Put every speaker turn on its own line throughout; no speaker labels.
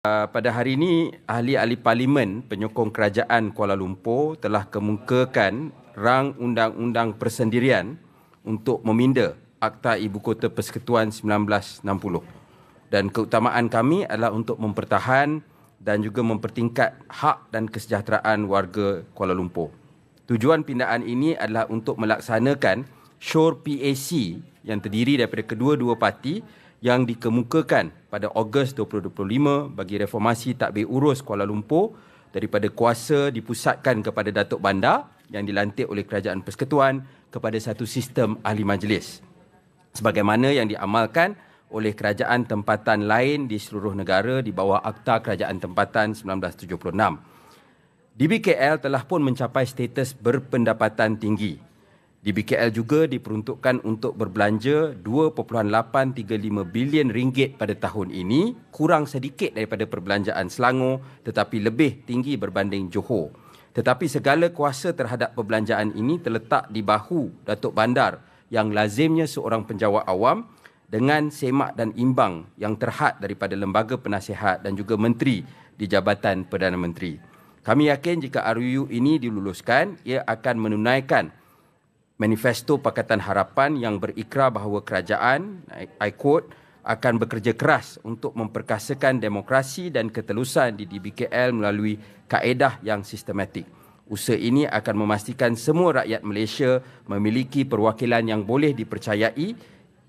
Uh, pada hari ini, ahli-ahli parlimen penyokong kerajaan Kuala Lumpur telah kemukakan rang undang-undang persendirian untuk meminda Akta Ibu Kota Persekutuan 1960. Dan keutamaan kami adalah untuk mempertahan dan juga mempertingkat hak dan kesejahteraan warga Kuala Lumpur. Tujuan pindaan ini adalah untuk melaksanakan SURE PAC yang terdiri daripada kedua-dua parti yang dikemukakan pada Ogos 2025 bagi reformasi takbir urus Kuala Lumpur daripada kuasa dipusatkan kepada Datuk Bandar yang dilantik oleh Kerajaan Persekutuan kepada satu sistem ahli majlis. Sebagaimana yang diamalkan oleh kerajaan tempatan lain di seluruh negara di bawah Akta Kerajaan Tempatan 1976. DBKL telah pun mencapai status berpendapatan tinggi di BKL juga diperuntukkan untuk berbelanja 2.835 bilion ringgit pada tahun ini, kurang sedikit daripada perbelanjaan Selangor tetapi lebih tinggi berbanding Johor. Tetapi segala kuasa terhadap perbelanjaan ini terletak di bahu Datuk Bandar yang lazimnya seorang penjawat awam dengan semak dan imbang yang terhad daripada lembaga penasihat dan juga menteri di Jabatan Perdana Menteri. Kami yakin jika RUU ini diluluskan, ia akan menunaikan manifesto Pakatan Harapan yang berikrar bahawa kerajaan, I quote, akan bekerja keras untuk memperkasakan demokrasi dan ketelusan di DBKL melalui kaedah yang sistematik. Usaha ini akan memastikan semua rakyat Malaysia memiliki perwakilan yang boleh dipercayai,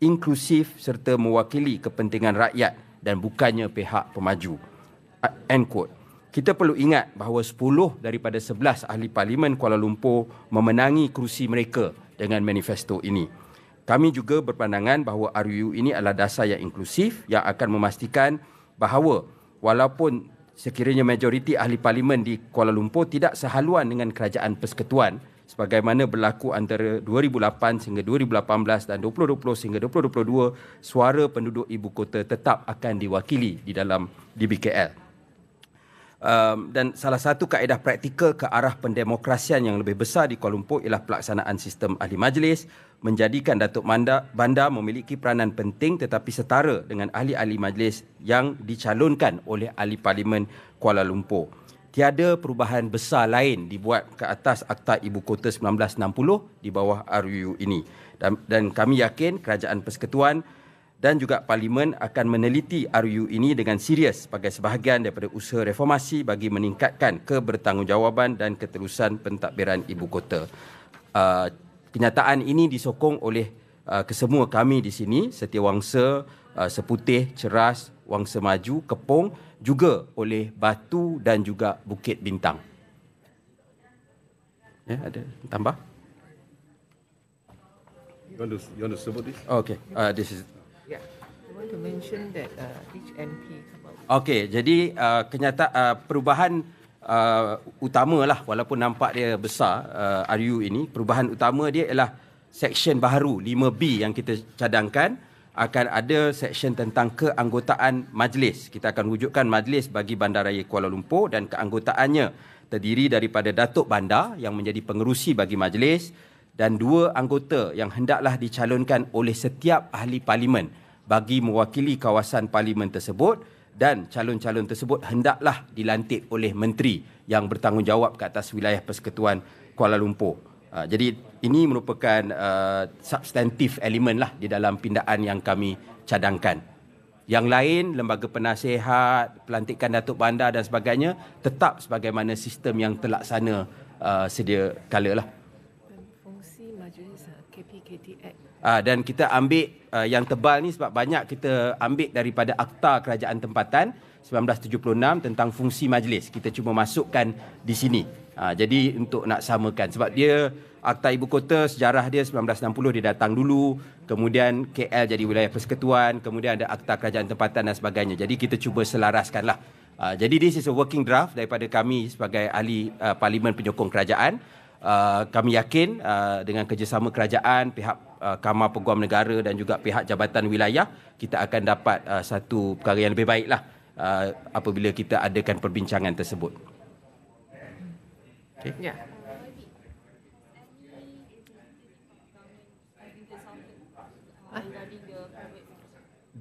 inklusif serta mewakili kepentingan rakyat dan bukannya pihak pemaju. End quote. Kita perlu ingat bahawa 10 daripada 11 ahli parlimen Kuala Lumpur memenangi kerusi mereka dengan manifesto ini. Kami juga berpandangan bahawa RUU ini adalah dasar yang inklusif yang akan memastikan bahawa walaupun sekiranya majoriti ahli parlimen di Kuala Lumpur tidak sehaluan dengan kerajaan persekutuan sebagaimana berlaku antara 2008 sehingga 2018 dan 2020 sehingga 2022 suara penduduk ibu kota tetap akan diwakili di dalam DBKL um, dan salah satu kaedah praktikal ke arah pendemokrasian yang lebih besar di Kuala Lumpur ialah pelaksanaan sistem ahli majlis menjadikan Datuk Manda, Bandar memiliki peranan penting tetapi setara dengan ahli-ahli majlis yang dicalonkan oleh ahli parlimen Kuala Lumpur. Tiada perubahan besar lain dibuat ke atas Akta Ibu Kota 1960 di bawah RUU ini. Dan, dan kami yakin kerajaan persekutuan dan juga parlimen akan meneliti RUU ini dengan serius sebagai sebahagian daripada usaha reformasi bagi meningkatkan kebertanggungjawaban dan keterusan pentadbiran ibu kota. Uh, kenyataan ini disokong oleh uh, kesemua kami di sini, Setiawangsa, uh, Seputih, Ceras, Wangsa Maju, Kepong, juga oleh Batu dan juga Bukit Bintang. Ya, ada tambah?
You want to, you want to sebut this?
Oh, okay, uh, this is
Uh.
Okey, jadi uh, kenyataan uh, perubahan uh, utamalah walaupun nampak dia besar uh, RU ini, perubahan utama dia ialah seksyen baru 5B yang kita cadangkan akan ada seksyen tentang keanggotaan majlis. Kita akan wujudkan majlis bagi Bandaraya Kuala Lumpur dan keanggotaannya terdiri daripada Datuk Bandar yang menjadi pengerusi bagi majlis dan dua anggota yang hendaklah dicalonkan oleh setiap ahli parlimen bagi mewakili kawasan parlimen tersebut dan calon-calon tersebut hendaklah dilantik oleh menteri yang bertanggungjawab ke atas wilayah persekutuan Kuala Lumpur. Uh, jadi ini merupakan uh, substantif elemen lah di dalam pindaan yang kami cadangkan. Yang lain, lembaga penasihat, pelantikan Datuk Bandar dan sebagainya tetap sebagaimana sistem yang terlaksana uh, sedia kala lah.
Act.
Uh, dan kita ambil uh, yang tebal ni sebab banyak kita ambil daripada Akta Kerajaan Tempatan 1976 tentang fungsi majlis. Kita cuma masukkan di sini. Uh, jadi untuk nak samakan sebab dia Akta Ibu Kota sejarah dia 1960 dia datang dulu, kemudian KL jadi wilayah persekutuan, kemudian ada Akta Kerajaan Tempatan dan sebagainya. Jadi kita cuba selaraskanlah. Uh, jadi this is a working draft daripada kami sebagai ahli uh, parlimen penyokong kerajaan. Uh, kami yakin uh, dengan kerjasama kerajaan, pihak uh, Kamar Peguam Negara dan juga pihak Jabatan Wilayah, kita akan dapat uh, satu perkara yang lebih baiklah uh, apabila kita adakan perbincangan tersebut.
Okay. Yeah.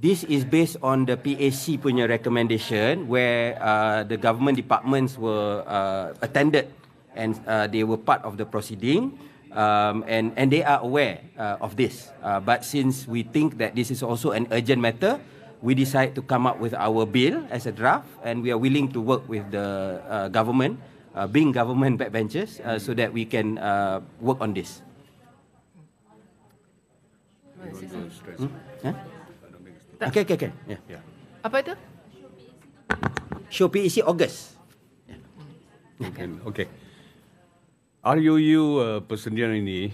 this is based on the PAC punya recommendation where uh, the government departments were uh, attended and uh, they were part of the proceeding um, and and they are aware uh, of this. Uh, but since we think that this is also an urgent matter, we decide to come up with our bill as a draft, and we are willing to work with the uh, government, uh, being government backbenchers, uh, so that we can uh, work on this. Hmm? Huh? Okay, okay, okay. Yeah.
Yeah.
Apa itu?
Show PEC August.
Okay. okay. RUU uh, persendirian ini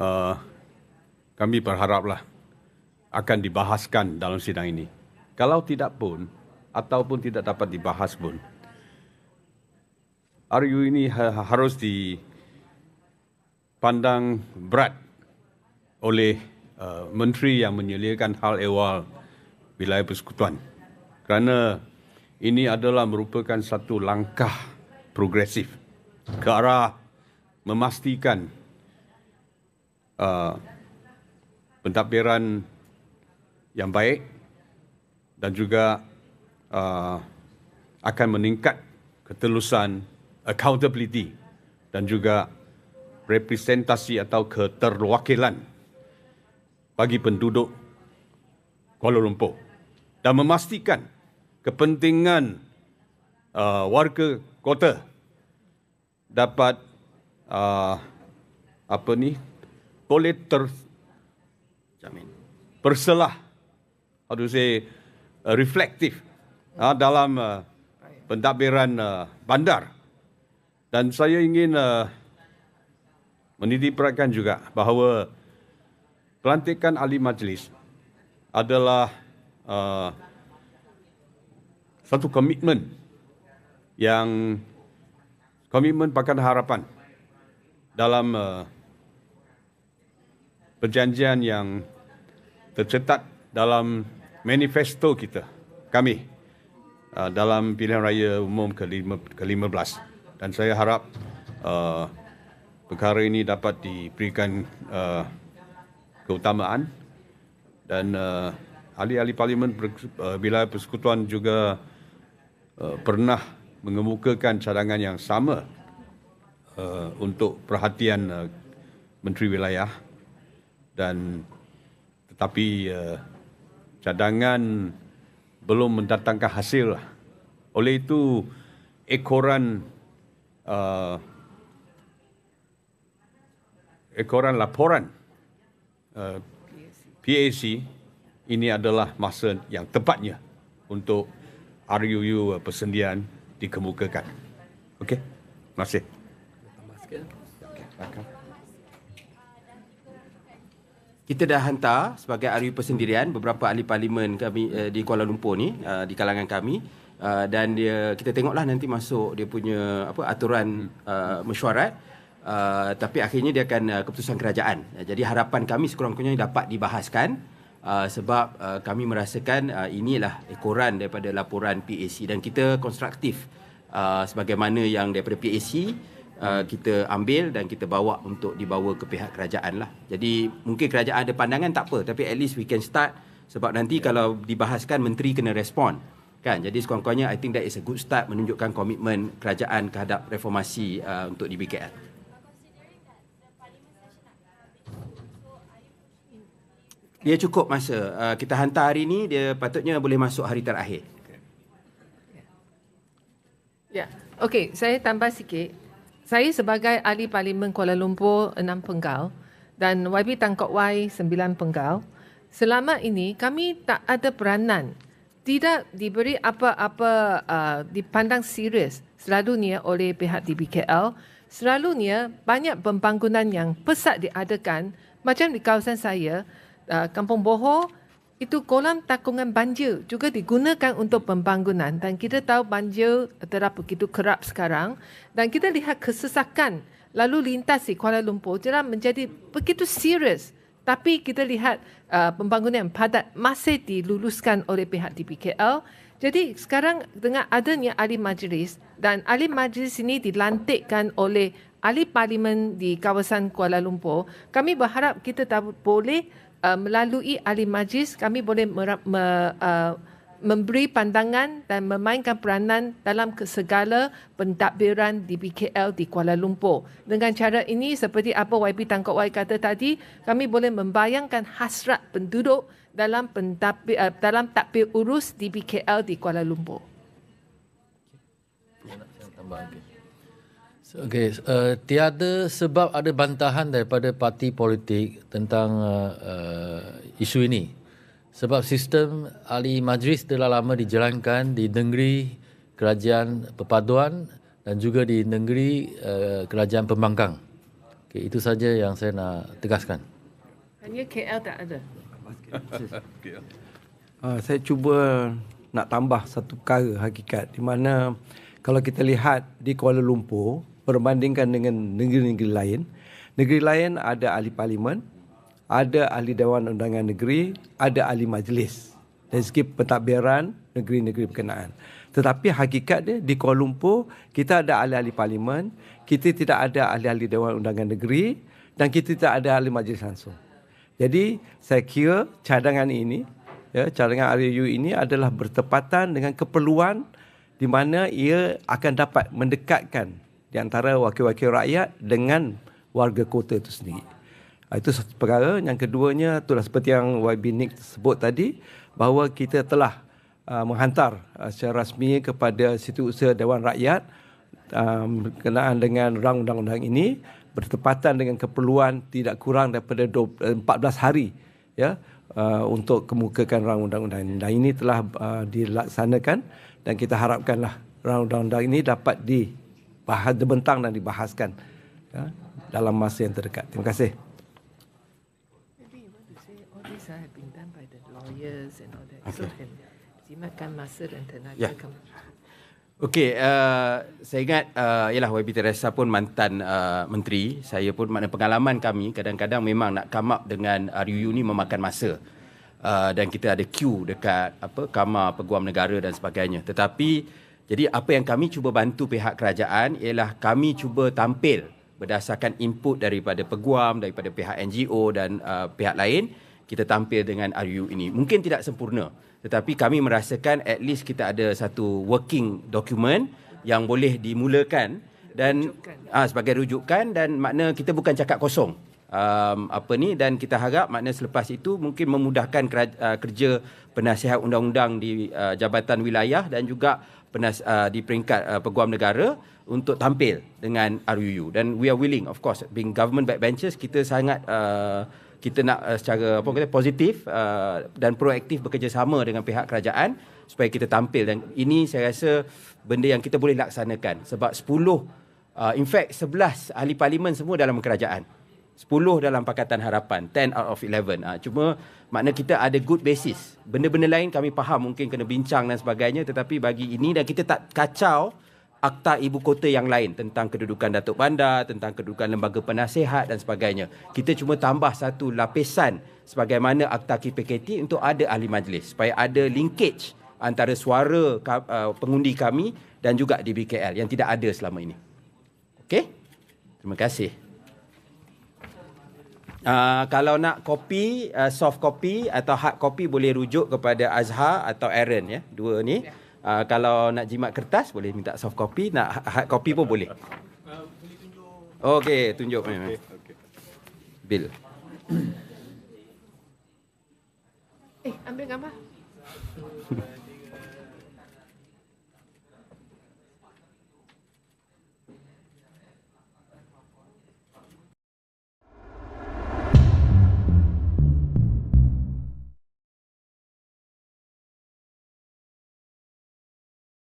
uh, kami berharaplah akan dibahaskan dalam sidang ini. Kalau tidak pun ataupun tidak dapat dibahas pun RUU ini ha- harus dipandang berat oleh uh, menteri yang menyeliakan hal ehwal wilayah persekutuan. Kerana ini adalah merupakan satu langkah progresif ke arah memastikan uh, pentadbiran yang baik dan juga uh, akan meningkat ketelusan accountability dan juga representasi atau keterwakilan bagi penduduk Kuala Lumpur dan memastikan kepentingan uh, warga kota dapat uh, apa ni boleh ter
Jamin.
berselah how to say uh, reflektif uh, dalam uh, pentadbiran uh, bandar dan saya ingin uh, menitik beratkan juga bahawa pelantikan ahli majlis adalah uh, satu komitmen yang komitmen Pakatan Harapan dalam uh, perjanjian yang tercetak dalam manifesto kita kami uh, dalam pilihan raya umum ke-15 dan saya harap uh, perkara ini dapat diberikan uh, keutamaan. Dan uh, ahli-ahli parlimen uh, wilayah persekutuan juga uh, pernah mengemukakan cadangan yang sama uh, untuk perhatian uh, menteri wilayah dan tetapi uh, cadangan belum mendatangkan hasil. Oleh itu ekoran uh, ekoran laporan uh, PAC ini adalah masa yang tepatnya untuk RUU persendian dikemukakan. Okey. Terima kasih.
Kita dah hantar sebagai ahli persendirian beberapa ahli parlimen kami uh, di Kuala Lumpur ni uh, di kalangan kami uh, dan dia kita tengoklah nanti masuk dia punya apa aturan uh, mesyuarat uh, tapi akhirnya dia akan uh, keputusan kerajaan. Uh, jadi harapan kami sekurang-kurangnya dapat dibahaskan uh, sebab uh, kami merasakan uh, inilah ekoran daripada laporan PAC dan kita konstruktif uh, sebagaimana yang daripada PAC Uh, kita ambil dan kita bawa untuk dibawa ke pihak kerajaan lah. Jadi mungkin kerajaan ada pandangan tak apa tapi at least we can start sebab nanti kalau dibahaskan menteri kena respon. Kan? Jadi sekurang-kurangnya I think that is a good start menunjukkan komitmen kerajaan terhadap reformasi uh, untuk di BKL. Dia cukup masa. Uh, kita hantar hari ini dia patutnya boleh masuk hari terakhir.
Ya. Okey, saya tambah sikit. Saya sebagai ahli parlimen Kuala Lumpur 6 penggal dan YB Tan Kok Wai 9 penggal. Selama ini kami tak ada peranan tidak diberi apa-apa uh, dipandang serius selalunya oleh pihak DBKL selalunya banyak pembangunan yang pesat diadakan macam di kawasan saya uh, Kampung Boho itu kolam takungan banjir juga digunakan untuk pembangunan. Dan kita tahu banjir telah begitu kerap sekarang. Dan kita lihat kesesakan lalu lintas di Kuala Lumpur. Telah menjadi begitu serius. Tapi kita lihat uh, pembangunan yang padat masih diluluskan oleh pihak DPKL. Jadi sekarang dengan adanya ahli majlis dan ahli majlis ini dilantikkan oleh ahli parlimen di kawasan Kuala Lumpur, kami berharap kita dapat boleh uh, melalui ahli majlis kami boleh me, uh, memberi pandangan dan memainkan peranan dalam segala pentadbiran di BKL di Kuala Lumpur. Dengan cara ini seperti apa YB Tangkok Wai kata tadi, kami boleh membayangkan hasrat penduduk dalam pentadbir, uh, dalam takbir urus di BKL di Kuala Lumpur.
Okey, uh, tiada sebab ada bantahan daripada parti politik tentang uh, uh, isu ini. Sebab sistem ahli majlis telah lama dijalankan di negeri kerajaan perpaduan dan juga di negeri uh, kerajaan pembangkang. Okey, itu saja yang saya nak tegaskan.
Hanya KL tak ada.
Uh, saya cuba nak tambah satu perkara hakikat di mana kalau kita lihat di Kuala Lumpur berbandingkan dengan negeri-negeri lain, negeri lain ada ahli parlimen, ada ahli Dewan Undangan Negeri, ada ahli majlis dari segi pentadbiran negeri-negeri berkenaan. Tetapi hakikat dia di Kuala Lumpur kita ada ahli-ahli parlimen, kita tidak ada ahli-ahli Dewan Undangan Negeri dan kita tidak ada ahli majlis langsung. Jadi saya kira cadangan ini, ya, cadangan RUU ini adalah bertepatan dengan keperluan di mana ia akan dapat mendekatkan di antara wakil-wakil rakyat dengan warga kota itu sendiri. Ah, Itu satu perkara. Yang keduanya itulah seperti yang YB Nick sebut tadi bahawa kita telah uh, menghantar uh, secara rasmi kepada Setiausaha Dewan Rakyat um, berkenaan dengan rang undang-undang ini bertepatan dengan keperluan tidak kurang daripada 20, 14 hari ya uh, untuk kemukakan rang undang-undang ini. Dan ini telah uh, dilaksanakan dan kita harapkanlah rang undang-undang ini dapat dibahas dibentang dan dibahaskan ya, dalam masa yang terdekat. Terima kasih.
Can jimatkan masa dan tenaga kamu.
Okey, uh, saya ingat uh, yalah YB Teresa pun mantan uh, menteri. Saya pun makna pengalaman kami kadang-kadang memang nak come up dengan RUU ni memakan masa. Uh, dan kita ada queue dekat apa Kamar Peguam Negara dan sebagainya. Tetapi jadi apa yang kami cuba bantu pihak kerajaan ialah kami cuba tampil berdasarkan input daripada peguam, daripada pihak NGO dan uh, pihak lain, kita tampil dengan RUU ini. Mungkin tidak sempurna, tetapi kami merasakan at least kita ada satu working document yang boleh dimulakan dan ah sebagai rujukan dan makna kita bukan cakap kosong. Um, apa ni dan kita harap makna selepas itu mungkin memudahkan kerja, uh, kerja penasihat undang-undang di uh, jabatan wilayah dan juga penas, uh, di peringkat uh, peguam negara untuk tampil dengan RUU dan we are willing of course being government backbenchers kita sangat uh, kita nak uh, secara apa kata positif uh, dan proaktif bekerjasama dengan pihak kerajaan supaya kita tampil. Dan ini saya rasa benda yang kita boleh laksanakan sebab 10 uh, in fact 11 ahli parlimen semua dalam kerajaan 10 dalam Pakatan Harapan 10 out of 11 uh, cuma makna kita ada good basis benda-benda lain kami faham mungkin kena bincang dan sebagainya tetapi bagi ini dan kita tak kacau akta ibu kota yang lain tentang kedudukan Datuk Bandar, tentang kedudukan lembaga penasihat dan sebagainya. Kita cuma tambah satu lapisan sebagaimana akta KPKT untuk ada ahli majlis supaya ada linkage antara suara uh, pengundi kami dan juga di BKL yang tidak ada selama ini. Okey? Terima kasih. Uh, kalau nak kopi, uh, soft copy atau hard copy boleh rujuk kepada Azhar atau Aaron ya, dua ni. Uh, kalau nak jimat kertas boleh minta soft copy, nak hard copy pun boleh. Okey, tunjuk. Okay, okay. Bill.
Eh, ambil gambar.